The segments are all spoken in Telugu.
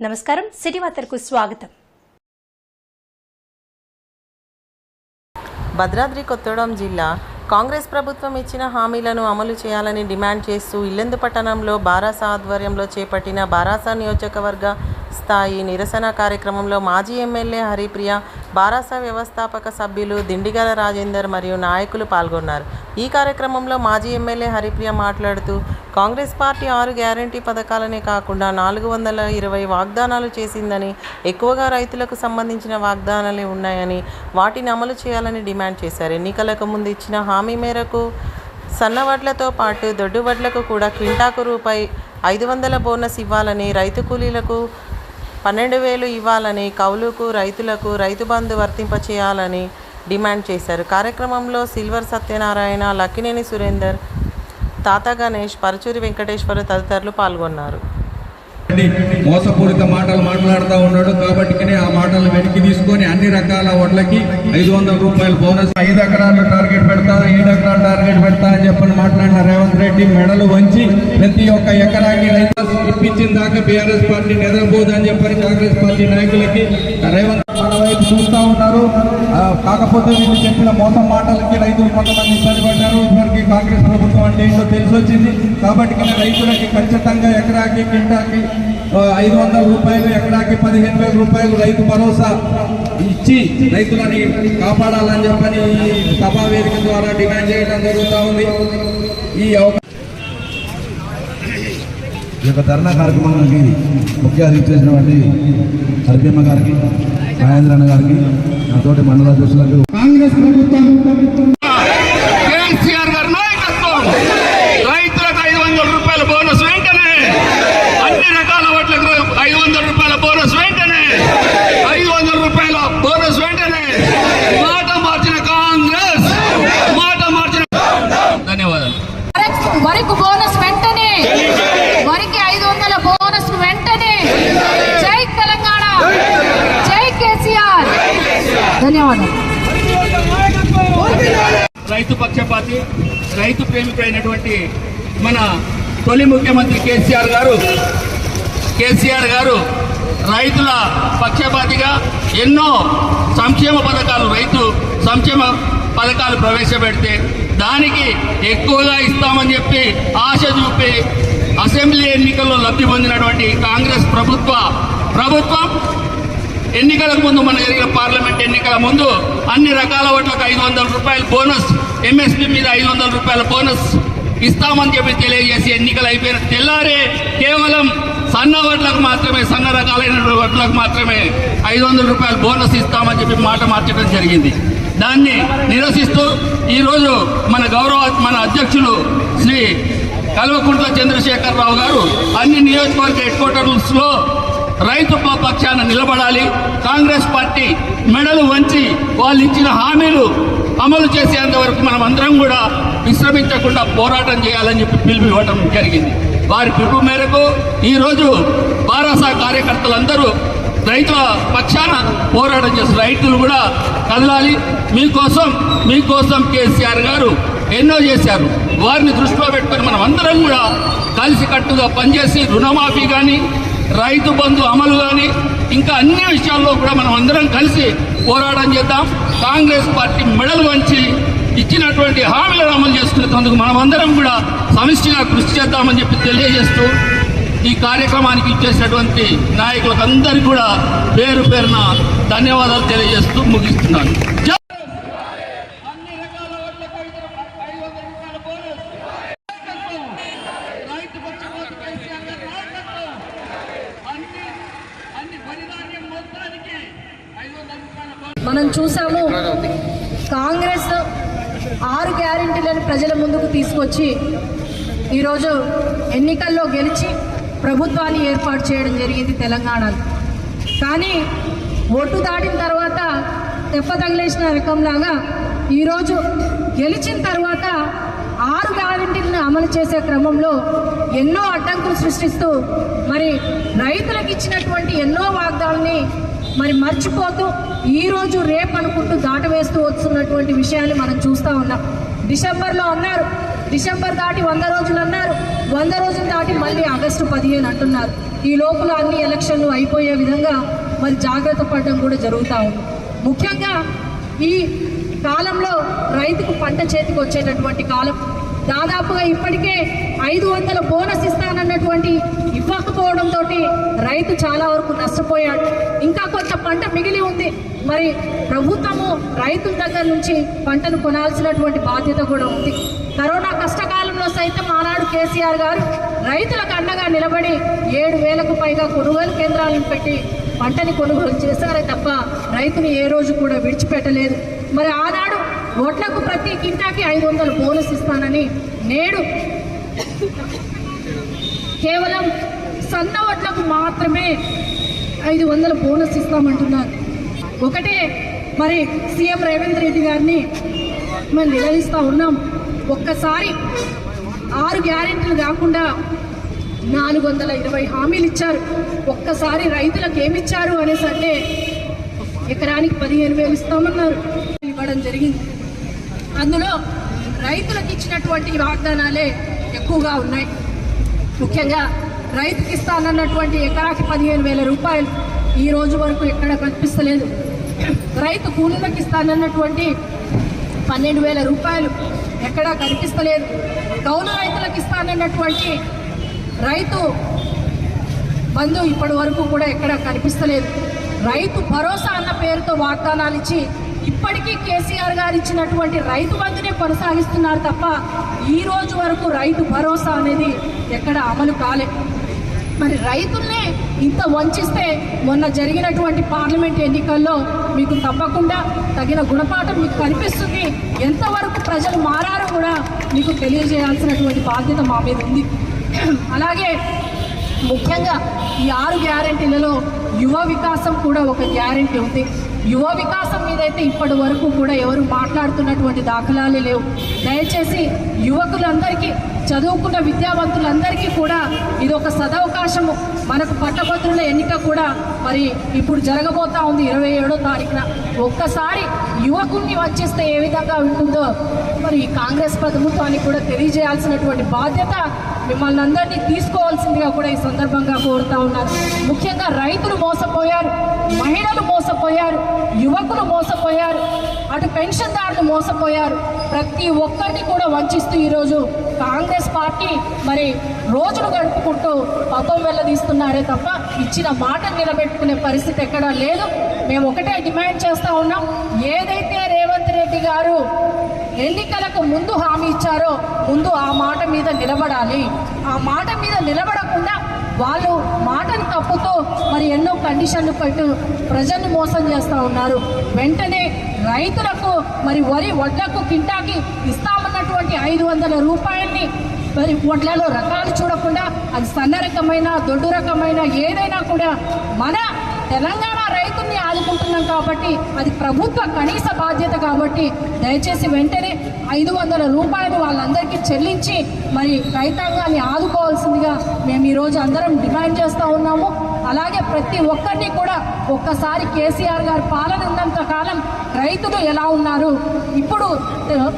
నమస్కారం. సిటీ వార్తలకు స్వాగతం. భద్రాద్రి కొత్తగూడెం జిల్లా కాంగ్రెస్ ప్రభుత్వం ఇచ్చిన హామీలను అమలు చేయాలని డిమాండ్ చేస్తూ ఇల్లెందు పట్టణంలో బారాస ఆధ్వర్యంలో చేపట్టిన బారాస నియోజకవర్గ స్థాయి నిరసన కార్యక్రమంలో మాజీ ఎమ్మెల్యే హరిప్రియ బారాస వ్యవస్థాపక సభ్యులు దిండిగల రాజేందర్ మరియు నాయకులు పాల్గొన్నారు. ఈ కార్యక్రమంలో మాజీ ఎమ్మెల్యే హరిప్రియ మాట్లాడుతూ కాంగ్రెస్ పార్టీ ఆరు గ్యారంటీ పథకాలనే కాకుండా నాలుగు వందల ఇరవై వాగ్దానాలు చేసిందని ఎక్కువగా రైతులకు సంబంధించిన వాగ్దానాలే ఉన్నాయని వాటిని అమలు చేయాలని డిమాండ్ చేశారు. ఎన్నికలకు ముందు ఇచ్చిన హామీ మేరకు సన్నవడ్లతో పాటు దొడ్డు వడ్లకు కూడా క్వింటాకు రూపాయి ఐదు వందల బోనస్ ఇవ్వాలని రైతు కూలీలకు పన్నెండు వేలు ఇవ్వాలని కౌలుకు రైతులకు రైతు బంధు వర్తింపచేయాలని డిమాండ్ చేశారు. కార్యక్రమంలో సిల్వర్ సత్యనారాయణ లక్కినేని సురేందర్ తాత గణేష్ పరచూరి వెంకటేశ్వర తదితరులు పాల్గొన్నారు. మోసపూరిత మాటలు మాట్లాడుతూ ఉన్నాడు. కాబట్టి ఆ మాటలు వెనక్కి తీసుకొని అన్ని రకాల వడ్లకి ఐదు వందల రూపాయలు బోనస్ ఐదు ఎకరాలు టార్గెట్ పెడతా ఏడు ఎకరాలు టార్గెట్ పెడతా అని చెప్పని మాట్లాడిన రేవంత్ రెడ్డి మెడలు వంచి ప్రతి ఒక్క ఎకరాకి ఇప్పించిన దాకా బీఆర్ఎస్ పార్టీ నిద్రపోదని అని చెప్పని కాంగ్రెస్ పార్టీ నాయకులకి రేవంత్ మన చూస్తూ ఉన్నారు. కాకపోతే వీళ్ళు చెప్పిన మోసం మాటలకి రైతులు కొంతమంది ఇబ్బంది పడ్డారు ఇప్పటికి కాంగ్రెస్ ప్రభుత్వం అంటే ఏంటో తెలిసి వచ్చింది కాబట్టి రైతులకి ఖచ్చితంగా ఎకరాకి కింటాకి ఐదు వందల రూపాయలు ఎకరాకి పదిహేను వేల రూపాయలు రైతు భరోసా ఇచ్చి రైతులని కాపాడాలని చెప్పని సభా వేదిక ద్వారా డిమాండ్ చేయడం జరుగుతూ ఉంది. ఈ ఈ యొక్క ధర్నా కార్యక్రమానికి ముఖ్య అధికారి చేసినటువంటి హరిపేమ గారికి మహేంద్ర అన్న గారికి నాతోటి మండల అధ్యక్షులకు కాంగ్రెస్ ప్రభుత్వం కేసీఆర్ గారి నాయకత్వం రైతులకు ఐదు వందల రూపాయల బోనస్ వెంటనే అన్ని రకాల ఓట్లకు ఐదు వందల రూపాయల బోనస్ వెంటనే ఐదు వందల రూపాయల బోనస్ వెంటనే మాట మార్చిన కాంగ్రెస్ మాట మార్చిన ధన్యవాదాలు వరకు బోనస్ వెంటనే వరికి ఐదు వందల బోనస్ వెంటనే జై తెలంగాణ జై కేసీఆర్ ధన్యవాదాలు. రైతు పక్షపాతి రైతు ప్రేమికుడైనటువంటి మన తొలి ముఖ్యమంత్రి కేసీఆర్ గారు కేసీఆర్ గారు రైతుల పక్షపాతిగా ఎన్నో సంక్షేమ పథకాలు రైతు సంక్షేమ పథకాలు ప్రవేశపెడితే దానికి ఎక్కువగా ఇస్తామని చెప్పి ఆశ చూపి అసెంబ్లీ ఎన్నికల్లో లబ్ధి పొందినటువంటి కాంగ్రెస్ ప్రభుత్వ ప్రభుత్వం ఎన్నికలకు ముందు మన జరిగిన పార్లమెంట్ ఎన్నికల ముందు అన్ని రకాల ఓట్లకు ఐదు వందల రూపాయల బోనస్ ఎంఎస్పీ మీద ఐదు వందల రూపాయల బోనస్ ఇస్తామని చెప్పి తెలియజేసి ఎన్నికలు అయిపోయిన తెల్లారే కేవలం సన్న ఓట్లకు మాత్రమే సన్న రకాలైన వడ్లకు మాత్రమే ఐదు వందల రూపాయల బోనస్ ఇస్తామని చెప్పి మాట మార్చడం జరిగింది. దాన్ని నిరసిస్తూ ఈరోజు మన గౌరవ మన అధ్యక్షులు శ్రీ కల్వకుంట్ల చంద్రశేఖరరావు గారు అన్ని నియోజకవర్గ హెడ్ క్వార్టర్స్లో రైతు పక్షాన నిలబడాలి. కాంగ్రెస్ పార్టీ మెడలు వంచి వాళ్ళు ఇచ్చిన హామీలు అమలు చేసేంత వరకు మనం అందరం కూడా విశ్రమించకుండా పోరాటం చేయాలని చెప్పి పిలుపు ఇవ్వడం జరిగింది. వారి పిలుపు మేరకు ఈరోజు బారాసా కార్యకర్తలందరూ రైతుల పక్షాన పోరాటం చేస్తారు రైతులు కూడా కదలాలి. మీకోసం మీకోసం కేసీఆర్ గారు ఎన్నో చేశారు. వారిని దృష్టిలో పెట్టుకొని మనం అందరం కూడా కలిసికట్టుగా పనిచేసి రుణమాఫీ కానీ రైతు బంధు అమలు కానీ ఇంకా అన్ని విషయాల్లో కూడా మనం అందరం కలిసి పోరాటం చేద్దాం. కాంగ్రెస్ పార్టీ మెడలు వంచి ఇచ్చినటువంటి హామీలను అమలు చేసుకునేందుకు మనం అందరం కూడా సమిష్టిగా కృషి చేద్దామని చెప్పి తెలియజేస్తూ ఈ కార్యక్రమానికి ఇచ్చేసినటువంటి నాయకులకు అందరికీ కూడా పేరు పేరున ధన్యవాదాలు తెలియజేస్తూ ముగిస్తున్నాను జై అన్ని రకాల ఓట్లకు ఐదు ఐదు వందల రూపాయల బోనస్ రైతు పక్షపాత కేసీఆర్ గారి నాయకత్వం అన్ని అన్ని బలిదాన్యం మొత్తానికి ఐదు వందల రూపాయల బోనస్ మనం చూసాము కాంగ్రెస్ ఆరు గ్యారెంటీలను ప్రజల ముందుకు తీసుకొచ్చి ఈరోజు ఎన్నికల్లో గెలిచి ప్రభుత్వాన్ని ఏర్పాటు చేయడం జరిగింది తెలంగాణలో. కానీ ఒట్టు దాటిన తర్వాత తెప్ప తగిలేసిన రకంలాగా ఈరోజు గెలిచిన తర్వాత ఆరు గ్యారెంటీలను అమలు చేసే క్రమంలో ఎన్నో అడ్డంకులు సృష్టిస్తూ మరి రైతులకు ఇచ్చినటువంటి ఎన్నో వాగ్దానాన్ని మరి మర్చిపోతూ ఈ రోజు రేపు అనుకుంటూ దాటవేస్తూ వస్తున్నటువంటి విషయాన్ని మనం చూస్తూ ఉన్నాం. డిసెంబర్లో అన్నారు. డిసెంబర్ దాటి వంద రోజులు అన్నారు. వంద రోజులు దాటి మళ్ళీ ఆగస్టు పదిహేను అంటున్నారు. ఈ లోపల అన్ని ఎలక్షన్లు అయిపోయే విధంగా మరి జాగ్రత్త పడడం కూడా జరుగుతూ ఉంది. ముఖ్యంగా ఈ కాలంలో రైతుకు పంట చేతికి వచ్చేటటువంటి కాలం దాదాపుగా ఇప్పటికే ఐదు వందల బోనస్ ఇస్తానన్నటువంటి ఇవ్వకపోవడంతో రైతు చాలా వరకు నష్టపోయాడు. ఇంకా కొంత పంట మిగిలి ఉంది. మరి ప్రభుత్వము రైతుల దగ్గర నుంచి పంటను కొనాల్సినటువంటి బాధ్యత కూడా ఉంది. కరోనా కష్టకాలంలో సైతం ఆనాడు కేసీఆర్ గారు రైతులకు అండగా నిలబడి ఏడు వేలకు పైగా కొనుగోలు కేంద్రాలను పెట్టి పంటని కొనుగోలు చేశారే తప్ప రైతుని ఏ రోజు కూడా విడిచిపెట్టలేదు. మరి ఆనాడు ఓట్లకు ప్రతి కింటాకి ఐదు వందలు బోనస్ ఇస్తానని నేడు కేవలం సన్న ఓట్లకు మాత్రమే ఐదు వందల బోనస్ ఇస్తామంటున్నారు. ఒకటే మరి సీఎం రేవంత్ రెడ్డి గారిని మేము నిలదీస్తూ ఉన్నాం. ఒక్కసారి ఆరు గ్యారెంటీలు కాకుండా నాలుగు వందల ఇరవై హామీలు ఇచ్చారు. ఒక్కసారి రైతులకు ఏమి ఇచ్చారు అనేసి అంటే ఎకరానికి పదిహేను వేలు ఇస్తామన్నారు. ఇవ్వడం జరిగింది. అందులో రైతులకు ఇచ్చినటువంటి వాగ్దానాలే ఎక్కువగా ఉన్నాయి. ముఖ్యంగా రైతుకి ఇస్తానన్నటువంటి ఎకరాకి పదిహేను వేల రూపాయలు ఈ రోజు వరకు ఎక్కడ కనిపిస్తలేదు. రైతు కూలీలకు ఇస్తానన్నటువంటి పన్నెండు వేల రూపాయలు ఎక్కడా కనిపిస్తలేదు. కౌలు రైతులకు ఇస్తానన్నటువంటి రైతు బంధు ఇప్పటి వరకు కూడా ఎక్కడా కనిపిస్తలేదు. రైతు భరోసా అన్న పేరుతో వాగ్దానాలు ఇచ్చి ఇప్పటికీ కేసీఆర్ గారు ఇచ్చినటువంటి రైతు బంధునే కొనసాగిస్తున్నారు తప్ప ఈ రోజు వరకు రైతు భరోసా అనేది ఎక్కడ అమలు కాలే. మరి రైతుల్నే ఇంత వంచిస్తే మొన్న జరిగినటువంటి పార్లమెంట్ ఎన్నికల్లో మీకు తప్పకుండా తగిన గుణపాఠం మీకు కనిపిస్తుంది. ఎంతవరకు ప్రజలు మారారో కూడా మీకు తెలియజేయాల్సినటువంటి బాధ్యత మా మీద ఉంది. అలాగే ముఖ్యంగా ఈ ఆరు గ్యారెంటీలలో యువ వికాసం కూడా ఒక గ్యారెంటీ ఉంది. యువ వికాసం మీద అయితే ఇప్పటి వరకు కూడా ఎవరు మాట్లాడుతున్నటువంటి దాఖలాలే లేవు. దయచేసి యువకులందరికీ చదువుకున్న విద్యావంతులందరికీ కూడా ఇది ఒక సదవకాశము. మనకు పట్టభద్రుల ఎన్నిక కూడా మరి ఇప్పుడు జరగబోతా ఉంది ఇరవై ఏడో తారీఖున. ఒక్కసారి యువకుల్ని వచ్చేస్తే ఏ విధంగా ఉంటుందో మరి ఈ కాంగ్రెస్ ప్రభుత్వానికి కూడా తెలియజేయాల్సినటువంటి బాధ్యత మిమ్మల్ని అందరినీ తీసుకోవాల్సిందిగా కూడా ఈ సందర్భంగా కోరుతా ఉన్నారు ముఖ్యంగా రైతులు మోసపోయారు మహిళలు మోసపోయారు యువకులు మోసపోయారు అటు పెన్షన్దారులు మోసపోయారు. ప్రతి ఒక్కరిని కూడా వంచిస్తూ ఈరోజు కాంగ్రెస్ పార్టీ మరి రోజులు గడుపుకుంటూ పతం వెళ్ళదీస్తున్నారే తప్ప ఇచ్చిన మాట నిలబెట్టుకునే పరిస్థితి ఎక్కడా లేదు. మేము ఒకటే డిమాండ్ చేస్తూ ఉన్నాం. ఏదైతే రేవంత్ రెడ్డి గారు ఎన్నికలకు ముందు హామీ ఇచ్చారో ముందు ఆ మాట మీద నిలబడాలి. ఆ మాట మీద నిలబడకుండా వాళ్ళు మాటను తప్పుతో మరి ఎన్నో కండిషన్లు పెట్టు ప్రజల్ని మోసం చేస్తూ ఉన్నారు. వెంటనే రైతులకు మరి వరి వడ్లకు కింటాకి ఇస్తామన్నటువంటి ఐదు వందల రూపాయల్ని మరి వడ్లలో రకాలు చూడకుండా అది సన్న రకమైన దొడ్డు రకమైన ఏదైనా కూడా మన తెలంగాణ చదువుకుంటున్నాం కాబట్టి అది ప్రభుత్వ కనీస బాధ్యత కాబట్టి దయచేసి వెంటనే ఐదు వందల రూపాయలు వాళ్ళందరికీ చెల్లించి మరి రైతాంగాన్ని ఆదుకోవాల్సిందిగా మేము ఈరోజు అందరం డిమాండ్ చేస్తూ ఉన్నాము. అలాగే ప్రతి ఒక్కరిని కూడా ఒక్కసారి కేసీఆర్ గారు పాలన ఉన్నంత కాలం రైతులు ఎలా ఉన్నారు? ఇప్పుడు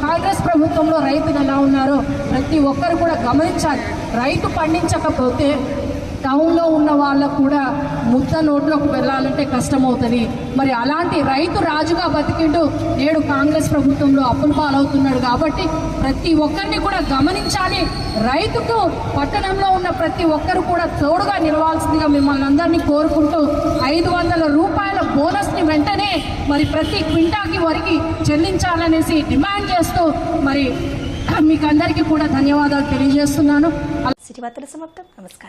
కాంగ్రెస్ ప్రభుత్వంలో రైతులు ఎలా ఉన్నారో ప్రతి ఒక్కరు కూడా గమనించాలి. రైతు పండించకపోతే టౌన్లో ఉన్న వాళ్ళకు కూడా ముద్ద నోట్లోకి వెళ్ళాలంటే కష్టమవుతుంది. మరి అలాంటి రైతు రాజుగా బతికిండు నేడు కాంగ్రెస్ ప్రభుత్వంలో అప్పులు పాలవుతున్నాడు కాబట్టి ప్రతి ఒక్కరిని కూడా గమనించాలి. రైతుకు పట్టణంలో ఉన్న ప్రతి ఒక్కరు కూడా తోడుగా నిలవాల్సిందిగా మిమ్మల్ని అందరినీ కోరుకుంటూ ఐదు వందల రూపాయల బోనస్ని వెంటనే మరి ప్రతి క్వింటాకి వరకు చెల్లించాలనేసి డిమాండ్ చేస్తూ మరి మీకు అందరికీ కూడా ధన్యవాదాలు తెలియజేస్తున్నాను. సిటీ సమాప్తం. నమస్కారం.